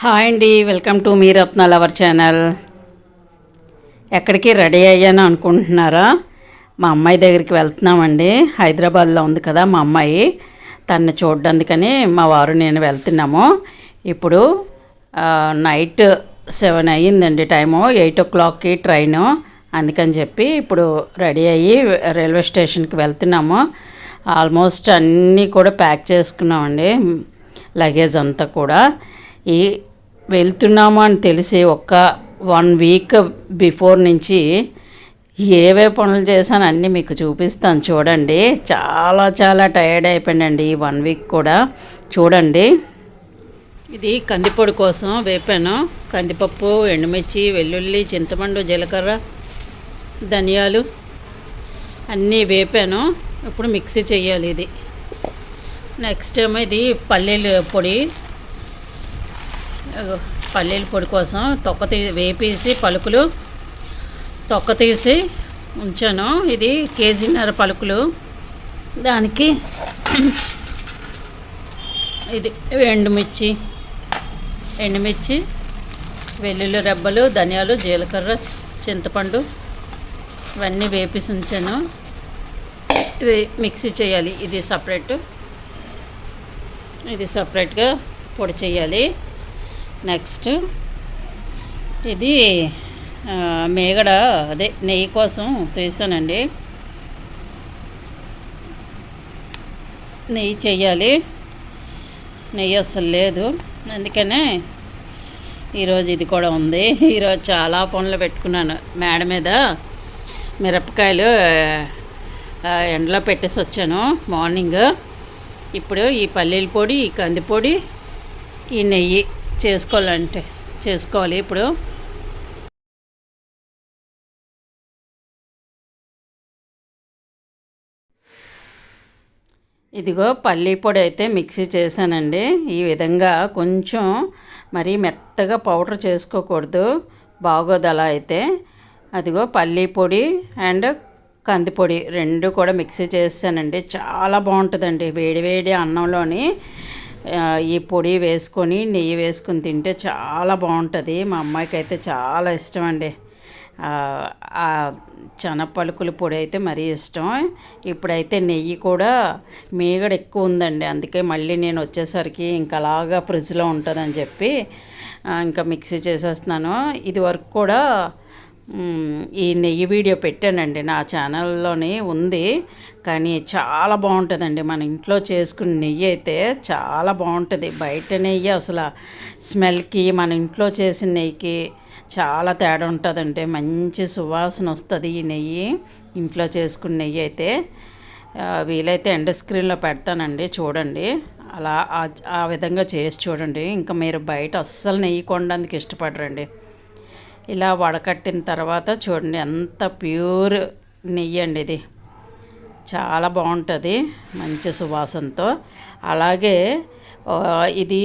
Hi అండి welcome to మీ Ratnal our channel. ఎక్కడికి రెడీ అయ్యాను అనుకుంటున్నారా? మా అమ్మాయి దగ్గరికి వెళ్తున్నామండి. హైదరాబాద్లో ఉంది కదా మా అమ్మాయి. తన్ని చూడడానికని మా వారు నేను వెళ్తున్నాము. ఇప్పుడు నైట్ సెవెన్ అయ్యిందండి టైము. ఎయిట్ ఓ క్లాక్కి ట్రైను. అందుకని చెప్పి ఇప్పుడు రెడీ అయ్యి రైల్వే స్టేషన్కి వెళ్తున్నాము. ఆల్మోస్ట్ అన్నీ కూడా ప్యాక్ చేసుకున్నామండి. లగేజ్ అంతా కూడా. ఈ వెళ్తున్నాము అని తెలిసి ఒక్క వన్ వీక్ బిఫోర్ నుంచి ఏవే పనులు చేశాను అన్నీ మీకు చూపిస్తాను. చూడండి. చాలా చాలా టైర్డ్ అయిపోయానండి ఈ వన్ వీక్ కూడా. చూడండి. ఇది కందిపొడి కోసం వేపాను. కందిపప్పు ఎండుమిర్చి వెల్లుల్లి చింతపండు జీలకర్ర ధనియాలు అన్నీ వేపాను. ఇప్పుడు మిక్సీ చేయాలి ఇది. నెక్స్ట్ ఏమో ఇది పల్లీల పొడి. పల్లీల పొడి కోసం తొక్క తీ వేపేసి పలుకులు తొక్క తీసి ఉంచాను. ఇది కేజీన్నర పలుకులు. దానికి ఇది ఎండుమిర్చి ఎండుమిర్చి వెల్లుల్లి రెబ్బలు ధనియాలు జీలకర్ర చింతపండు ఇవన్నీ వేపేసి ఉంచాను. మిక్సీ చేయాలి. ఇది సపరేట్. ఇది సపరేట్గా పొడి చేయాలి. నెక్స్ట్. ఇది మేగడ అదే నెయ్యి కోసం తీసానండి నెయ్యి చెయ్యాలి. నెయ్యి అసలు లేదు. అందుకనే ఈరోజు ఇది కూడా ఉంది. ఈరోజు చాలా పనులు పెట్టుకున్నాను మేడ మీద. మిరపకాయలు ఎండలో పెట్టేసి వచ్చాను మార్నింగ్. ఇప్పుడు ఈ పల్లీల పొడి ఈ కందిపొడి ఈ నెయ్యి. చేసుకోవాలంటే చేసుకోవాలి. ఇప్పుడు ఇదిగో పల్లీ పొడి అయితే మిక్సీ చేశానండి. ఈ విధంగా కొంచెం మరీ మెత్తగా పౌడర్ చేసుకోకూడదు. బాగోదు అలా అయితే. అదిగో పల్లీ పొడి అండ్ కందిపొడి రెండు కూడా మిక్సీ చేసానండి చాలా బాగుంటుందండి. వేడివేడి అన్నంలోని ఈ పొడి వేసుకొని నెయ్యి వేసుకొని తింటే చాలా బాగుంటుంది. మా అమ్మాయికి అయితే చాలా ఇష్టం అండి ఆ, పలుకుల పొడి అయితే మరీ ఇష్టం. ఇప్పుడైతే నెయ్యి కూడా మీగడ ఎక్కువ ఉందండి. అందుకే మళ్ళీ నేను వచ్చేసరికి ఇంకా అలాగా ఫ్రిడ్జ్లో ఉంటుందని చెప్పి ఇంకా మిక్సీ చేసేస్తున్నాను. ఇది వరకు కూడా ఈ నెయ్యి వీడియో పెట్టానండి. నా ఛానల్లోని ఉంది. కానీ చాలా బాగుంటుందండి. మన ఇంట్లో చేసుకున్న నెయ్యి అయితే చాలా బాగుంటుంది. బయట నెయ్యి అసలు స్మెల్కి మన ఇంట్లో చేసిన నెయ్యికి చాలా తేడా ఉంటుందండి. మంచి సువాసన వస్తుంది ఈ నెయ్యి. ఇంట్లో చేసుకున్న నెయ్యి అయితే వీలైతే ఎండ స్క్రీన్లో పెడతానండి. చూడండి. అలా ఆ- ఆ విధంగా చేసి చూడండి. ఇంకా మీరు బయట అస్సలు నెయ్యి కొనడానికి ఇష్టపడరండి. ఇలా వడకట్టిన తర్వాత చూడండి. ఎంత ప్యూర్ నెయ్యి అండి ఇది. చాలా బాగుంటుంది మంచి సువాసనతో. అలాగే ఇది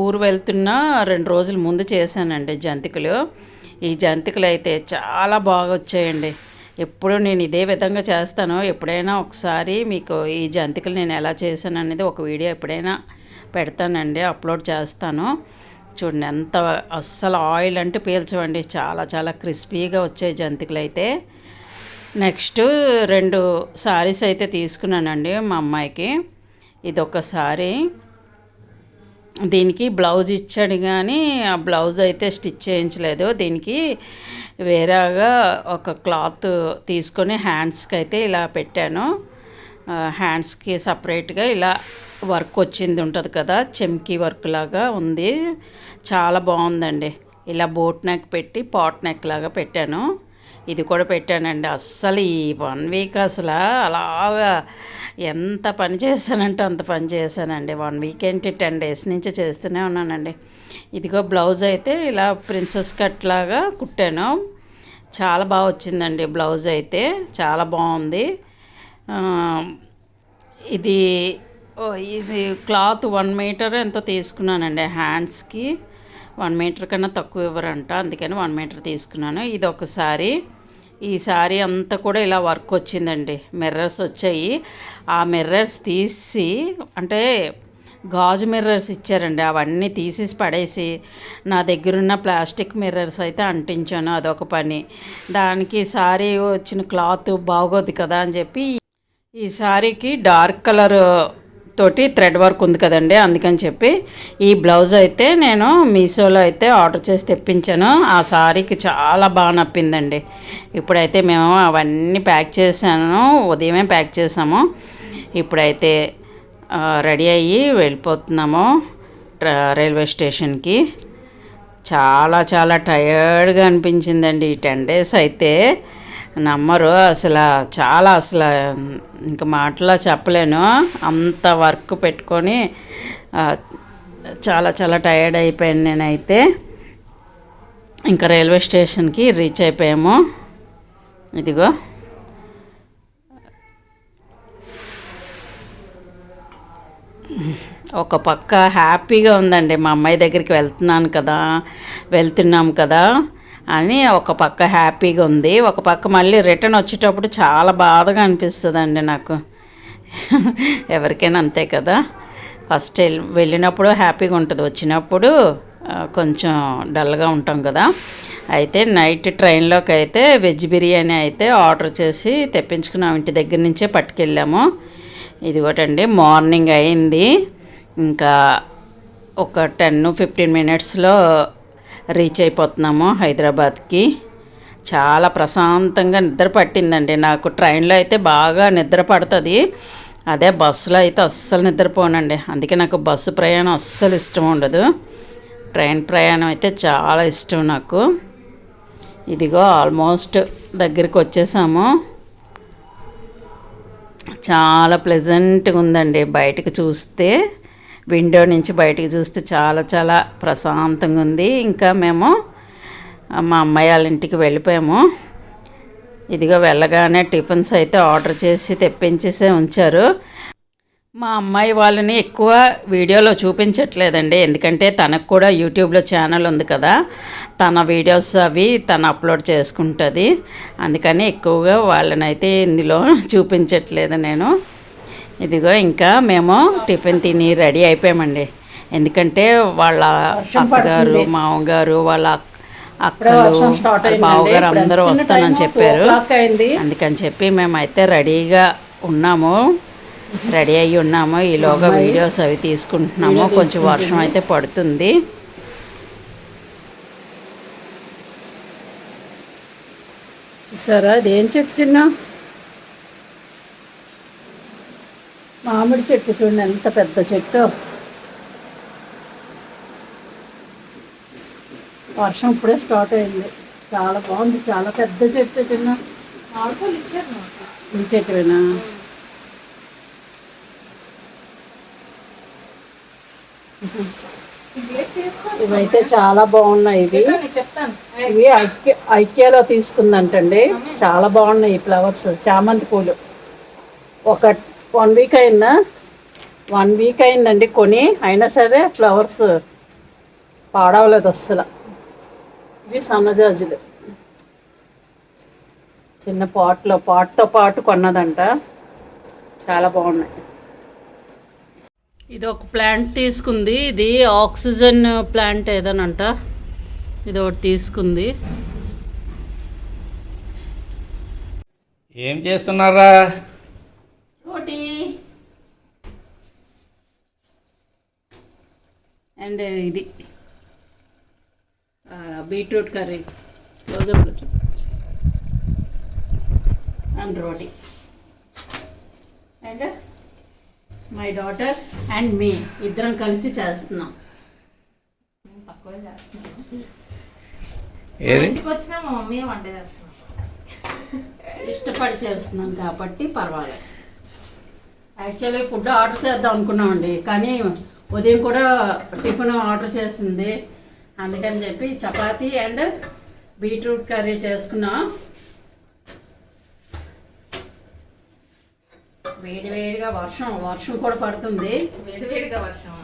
ఊరు వెళ్తున్న రెండు రోజుల ముందు చేశానండి జంతికలు. ఈ జంతికలు అయితే చాలా బాగా వచ్చాయండి. ఎప్పుడు నేను ఇదే విధంగా చేస్తాను ఎప్పుడైనా ఒకసారి మీకు ఈ జంతికలు నేను ఎలా చేశాను అనేది ఒక వీడియో ఎప్పుడైనా పెడతానండి అప్లోడ్ చేస్తాను. చూడండి ఎంత అస్సలు ఆయిల్ అంటే పీల్చవండి. చాలా చాలా క్రిస్పీగా వచ్చాయి జంతికలు అయితే. నెక్స్ట్ రెండు సారీస్ అయితే తీసుకున్నానండి మా అమ్మాయికి. ఇది ఒక సారీ దీనికి బ్లౌజ్ ఇచ్చాడు కానీ ఆ బ్లౌజ్ అయితే స్టిచ్ చేయించలేదు. దీనికి వేరేగా ఒక క్లాత్ తీసుకొని హ్యాండ్స్కి అయితే ఇలా పెట్టాను. హ్యాండ్స్కి సపరేట్గా ఇలా వర్క్ వచ్చింది ఉంటుంది కదా చెమ్కీ వర్క్ లాగా ఉంది. చాలా బాగుందండి. ఇలా బోట్ నెక్ పెట్టి పాట్ నెక్ లాగా పెట్టాను. ఇది కూడా పెట్టానండి. అస్సలు ఈ వన్ వీక్ అసలు అలాగా ఎంత పని చేశానంటే అంత పని చేశానండి. వన్ వీక్ ఏంటి టెన్ డేస్ నుంచి చేస్తూనే ఉన్నానండి. ఇదిగో బ్లౌజ్ అయితే ఇలా ప్రిన్సెస్ కట్ లాగా కుట్టాను. చాలా బాగా వచ్చిందండి బ్లౌజ్ అయితే. చాలా బాగుంది. ఇది ఓ, ఇది క్లాత్ వన్ మీటర్ ఎంతో తీసుకున్నానండి హ్యాండ్స్కి. వన్ మీటర్ కన్నా తక్కువ ఇవ్వరంట. అందుకని వన్ మీటర్ తీసుకున్నాను. ఇది ఒకసారి ఈ సారీ అంతా కూడా ఇలా వర్క్ వచ్చిందండి. మిర్రర్స్ వచ్చాయి. ఆ మిర్రర్స్ తీసి అంటే గాజు మిర్రర్స్ ఇచ్చారండి. అవన్నీ తీసేసి పడేసి నా దగ్గరున్న ప్లాస్టిక్ మిర్రర్స్ అయితే అంటించాను. అదొక పని. దానికి సారీ వచ్చిన క్లాత్ బాగోదు కదా అని చెప్పి ఈ సారీకి డార్క్ కలర్ తోటి థ్రెడ్ వర్క్ ఉంది కదండి అందుకని చెప్పి ఈ బ్లౌజ్ అయితే నేను మీషోలో అయితే ఆర్డర్ చేసి తెప్పించాను. ఆ సారీకి చాలా బాగా నప్పిందండి. ఇప్పుడైతే మేము అవన్నీ ప్యాక్ చేశాను ఉదయమే ప్యాక్ చేసాము ఇప్పుడైతే రెడీ అయ్యి వెళ్ళిపోతున్నాము రైల్వే స్టేషన్కి. చాలా చాలా టయర్డ్గా అనిపించిందండి ఈ టెన్ డేస్ అయితే. నమ్మరు. అసలు చాలా అసలు ఇంకా మాటలో చెప్పలేను. అంత వర్క్ పెట్టుకొని చాలా చాలా టయర్డ్ అయిపోయాను నేనైతే. ఇంకా రైల్వే స్టేషన్కి రీచ్ అయిపోయాము. ఇదిగో. ఒక పక్క హ్యాపీగా ఉందండి. మా అమ్మాయి దగ్గరికి వెళ్తున్నాను కదా వెళ్తున్నాం కదా. అని ఒక పక్క హ్యాపీగా ఉంది. ఒక పక్క మళ్ళీ రిటర్న్ వచ్చేటప్పుడు చాలా బాధగా అనిపిస్తుందండి నాకు. ఎవరికైనా అంతే కదా. ఫస్ట్ వెళ్ళినప్పుడు హ్యాపీగా ఉంటుంది. వచ్చినప్పుడు కొంచెం డల్గా ఉంటాం కదా. అయితే నైట్ ట్రైన్లోకి అయితే వెజ్ బిర్యానీ అయితే ఆర్డర్ చేసి తెప్పించుకున్నాం. ఇంటి దగ్గర నుంచే పట్టుకెళ్ళాము. ఇదిగోటండి మార్నింగ్ అయింది. ఇంకా ఒక టెన్ ఫిఫ్టీన్ మినిట్స్లో రీచ్ అయిపోతున్నాము హైదరాబాద్కి. చాలా ప్రశాంతంగా నిద్ర పట్టిందండి. నాకు ట్రైన్లో అయితే బాగా నిద్ర పడుతుంది. అదే బస్సులో అయితే అస్సలు నిద్రపోనండి. అందుకే నాకు బస్సు ప్రయాణం అస్సలు ఇష్టం ఉండదు. ట్రైన్ ప్రయాణం అయితే చాలా ఇష్టం నాకు. ఇదిగో ఆల్మోస్ట్ దగ్గరికి వచ్చేసాము. చాలా ప్లెజెంట్గా ఉందండి బయటకు చూస్తే. విండో నుంచి బయటకు చూస్తే చాలా చాలా ప్రశాంతంగా ఉంది. ఇంకా మేము మా అమ్మాయి వాళ్ళ ఇంటికి వెళ్ళిపోయాము. ఇదిగో వెళ్ళగానే టిఫిన్స్ అయితే ఆర్డర్ చేసి తెప్పించేసే ఉంచారు. మా అమ్మాయి వాళ్ళని ఎక్కువ వీడియోలో చూపించట్లేదండి. ఎందుకంటే తనకు కూడా యూట్యూబ్లో ఛానల్ ఉంది కదా. తన వీడియోస్ అవి తను అప్లోడ్ చేసుకుంటుంది. అందుకని ఎక్కువగా వాళ్ళని అయితే ఇందులో చూపించట్లేదు నేను. ఇదిగో ఇంకా మేము టిఫిన్ తిని రెడీ అయిపోయామండి. ఎందుకంటే వాళ్ళ అత్తగారు మామగారు వాళ్ళ అక్- అక్కలు బావగారు అందరూ వస్తానని చెప్పారు. అందుకని చెప్పి మేమైతే రెడీగా ఉన్నాము. రెడీ అయ్యి ఉన్నాము. ఈలోగా వీడియోస్ అవి తీసుకుంటున్నాము. కొంచెం వర్షం అయితే పడుతుంది. చూసారా? అదేం చెట్టు చిన్న మామిడి చెట్టు చూడండి ఎంత పెద్ద చెట్టు. వర్షం ఇప్పుడే స్టార్ట్ అయింది. చాలా బాగుంది చాలా పెద్ద చెట్టు చిన్న. ఈ చెట్టువేనా? ఇవైతే చాలా బాగున్నాయి ఇవి. ఇవి ఐక్య ఐక్యాలో తీసుకుందంటండి. చాలా బాగున్నాయి ఈ ఫ్లవర్స్ చామంతి పూలు. ఒక వన్ వీక్ అయిందా? వన్ వీక్ అయిందండి కొని. అయినా సరే ఫ్లవర్స్ పాడవలేదు అస్సలు. ఇవి సన్నజాజులు. చిన్న పాట్లో పాట్తో పాటు కొన్నదంట. చాలా బాగున్నాయి. ఇది ఒక ప్లాంట్ తీసుకుంది. ఇది ఆక్సిజన్ ప్లాంట్ ఏదనంట. ఇది ఒకటి తీసుకుంది. ఏం చేస్తున్నారా రోటీ అండ్ ఇది బీట్రూట్ కర్రీ. రోజు and roti. And my daughter and me. ఇద్దరం కలిసి చేస్తున్నాం. ఇష్టపడి చేస్తున్నాం కాబట్టి పర్వాలేదు. యాక్చువల్లీ ఫుడ్ ఆర్డర్ చేద్దాం అనుకున్నామండి కానీ ఉదయం కూడా టిఫిన్ ఆర్డర్ చేసింది. అందుకని చెప్పి చపాతీ అండ్ బీట్రూట్ కర్రీ చేసుకున్నాం. వేడి వేడిగా వర్షం వర్షం కూడా పడుతుంది. వేడి వేడిగా వర్షం.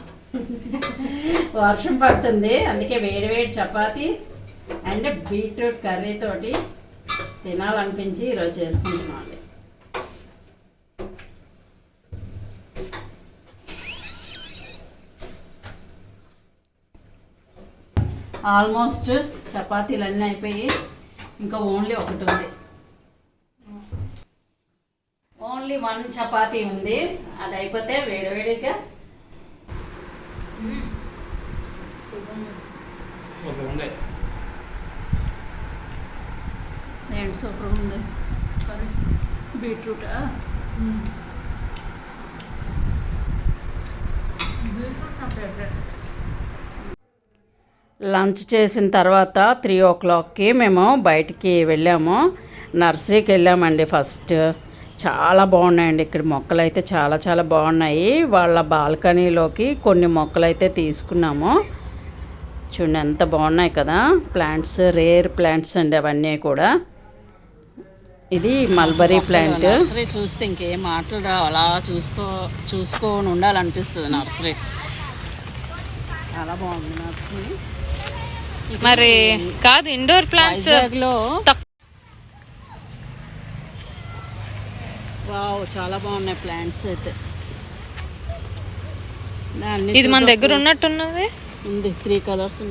వర్షం పడుతుంది. అందుకే వేడి వేడి చపాతీ అండ్ బీట్రూట్ కర్రీ తోటి తినాలనిపించి ఈరోజు చేసుకుంటున్నాం అండి ఆల్మోస్ట్ చపాతీలు అన్నీ అయిపోయి ఇంకా ఓన్లీ ఒకటి ఉంది. ఓన్లీ వన్ చపాతీ ఉంది. అది అయిపోతే వేడివేడిగా సూపర్ ఉంది. కర్రీ. బీట్రూటా? బీట్రూట్ నా ఫేవరెట్. లంచ్ చేసిన తర్వాత త్రీ ఓ క్లాక్కి మేము బయటికి వెళ్ళాము. నర్సరీకి వెళ్ళామండి ఫస్ట్. చాలా బాగున్నాయండి ఇక్కడ మొక్కలు అయితే చాలా చాలా బాగున్నాయి. వాళ్ళ బాల్కనీలోకి కొన్ని మొక్కలు అయితే తీసుకున్నాము. చూడండి ఎంత బాగున్నాయి కదా. ప్లాంట్స్ రేర్ ప్లాంట్స్ అండి అవన్నీ కూడా. ఇది మల్బరీ ప్లాంట్. నర్సరీ చూస్తే ఇంకేం మాటలు రావు. అలా చూసుకో చూసుకొని ఉండాలనిపిస్తుంది నర్సరీ. చాలా బాగుంది నర్సరీ. మరి కాదు ఇండోర్ ప్లాంట్స్ వైజాగ్లో వావ్ చాలా బాగున్నాయి ప్లాంట్స్ అయితే. ఇది మన. దగ్గర ఉన్నట్టున్నది? ఉంది త్రీ కలర్స్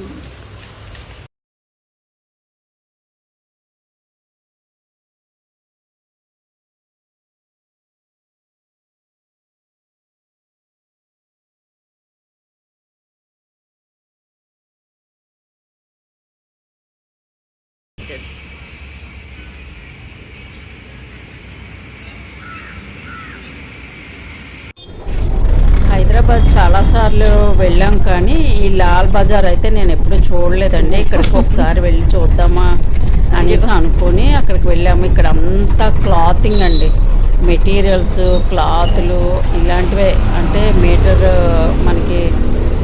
ఉంది హైదరాబాద్ చాలాసార్లు వెళ్ళాం కానీ ఈ లాల్ బజార్ అయితే నేను ఎప్పుడూ చూడలేదండి. ఇక్కడికి ఒకసారి వెళ్ళి చూద్దామా అనేసి అనుకొని అక్కడికి వెళ్ళాము. ఇక్కడ అంతా క్లాతింగ్ అండి. మెటీరియల్స్ క్లాతులు ఇలాంటివే. అంటే మీటర్ మనకి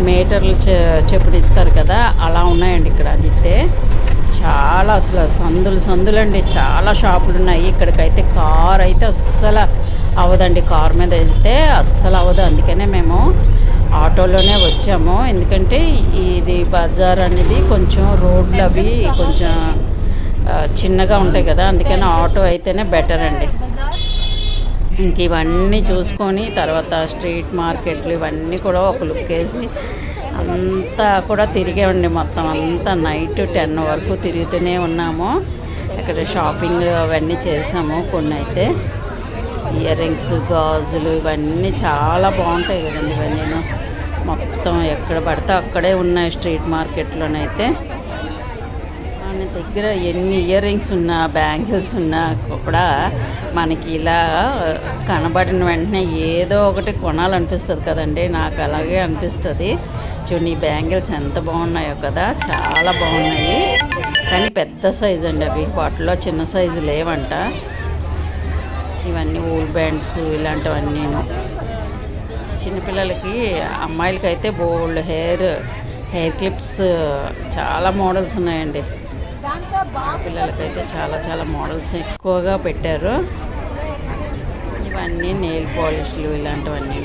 మీటర్లు చె చెప్పుడు ఇస్తారు కదా అలా ఉన్నాయండి ఇక్కడ. అదితే చాలా అసలు సందులు సందులండి. చాలా షాపులు ఉన్నాయి. ఇక్కడికైతే కార్ అయితే అస్సలు అవ్వదండి కార్ మీద వెళ్తే అస్సలు అవ్వదు అందుకనే మేము ఆటోలోనే వచ్చాము. ఎందుకంటే ఇది బజార్ అనేది కొంచెం రోడ్లు అవి కొంచెం చిన్నగా ఉంటాయి కదా. అందుకని ఆటో అయితేనే బెటర్ అండి. ఇంక ఇవన్నీ చూసుకొని తర్వాత స్ట్రీట్ మార్కెట్లు ఇవన్నీ కూడా ఒక లుక్ వేసి అంతా కూడా తిరిగామండి మొత్తం అంతా నైట్ టెన్ వరకు తిరుగుతూనే ఉన్నాము. ఇక్కడ షాపింగ్ అవన్నీ చేసాము కొన్ని అయితే. ఇయర్ రింగ్స్ గాజులు ఇవన్నీ చాలా బాగుంటాయి కదండి ఇవన్నీ మొత్తం ఎక్కడ పడితే అక్కడే ఉన్నాయి స్ట్రీట్ మార్కెట్లోనైతే. దగ్గర ఎన్ని ఇయర్ రింగ్స్ ఉన్నా బ్యాంగిల్స్ ఉన్నా కూడా మనకి ఇలా కనబడిన వెంటనే ఏదో ఒకటి కొనాలనిపిస్తుంది కదండి. నాకు అలాగే అనిపిస్తుంది. చూడండి ఈ బ్యాంగిల్స్ ఎంత బాగున్నాయో కదా. చాలా బాగున్నాయి. కానీ పెద్ద సైజు అండి అవి. వాటిలో చిన్న సైజు లేవంట. ఇవన్నీ ఊల్ బ్యాండ్స్ ఇలాంటివన్నీను. చిన్నపిల్లలకి అమ్మాయిలకైతే బోల్డ్ హెయిర్ హెయిర్ క్లిప్స్ చాలా మోడల్స్ ఉన్నాయండి. పిల్లలకైతే చాలా చాలా మోడల్స్ ఎక్కువగా పెట్టారు. ఇవన్నీ నెయిల్ పాలిష్లు ఇలాంటివన్నీ.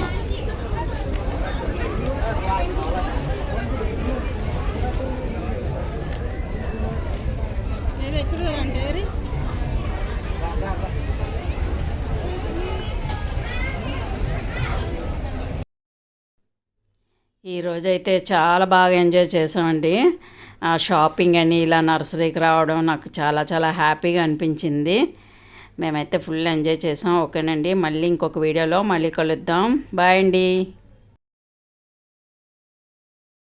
ఈరోజైతే చాలా బాగా ఎంజాయ్ చేసామండి షాపింగ్ అని ఇలా నర్సరీకి రావడం నాకు చాలా చాలా హ్యాపీగా అనిపించింది. మేమైతే ఫుల్ ఎంజాయ్ చేసాం. ఓకేనండి. మళ్ళీ ఇంకొక వీడియోలో మళ్ళీ కలుద్దాం. బాయ్ అండి.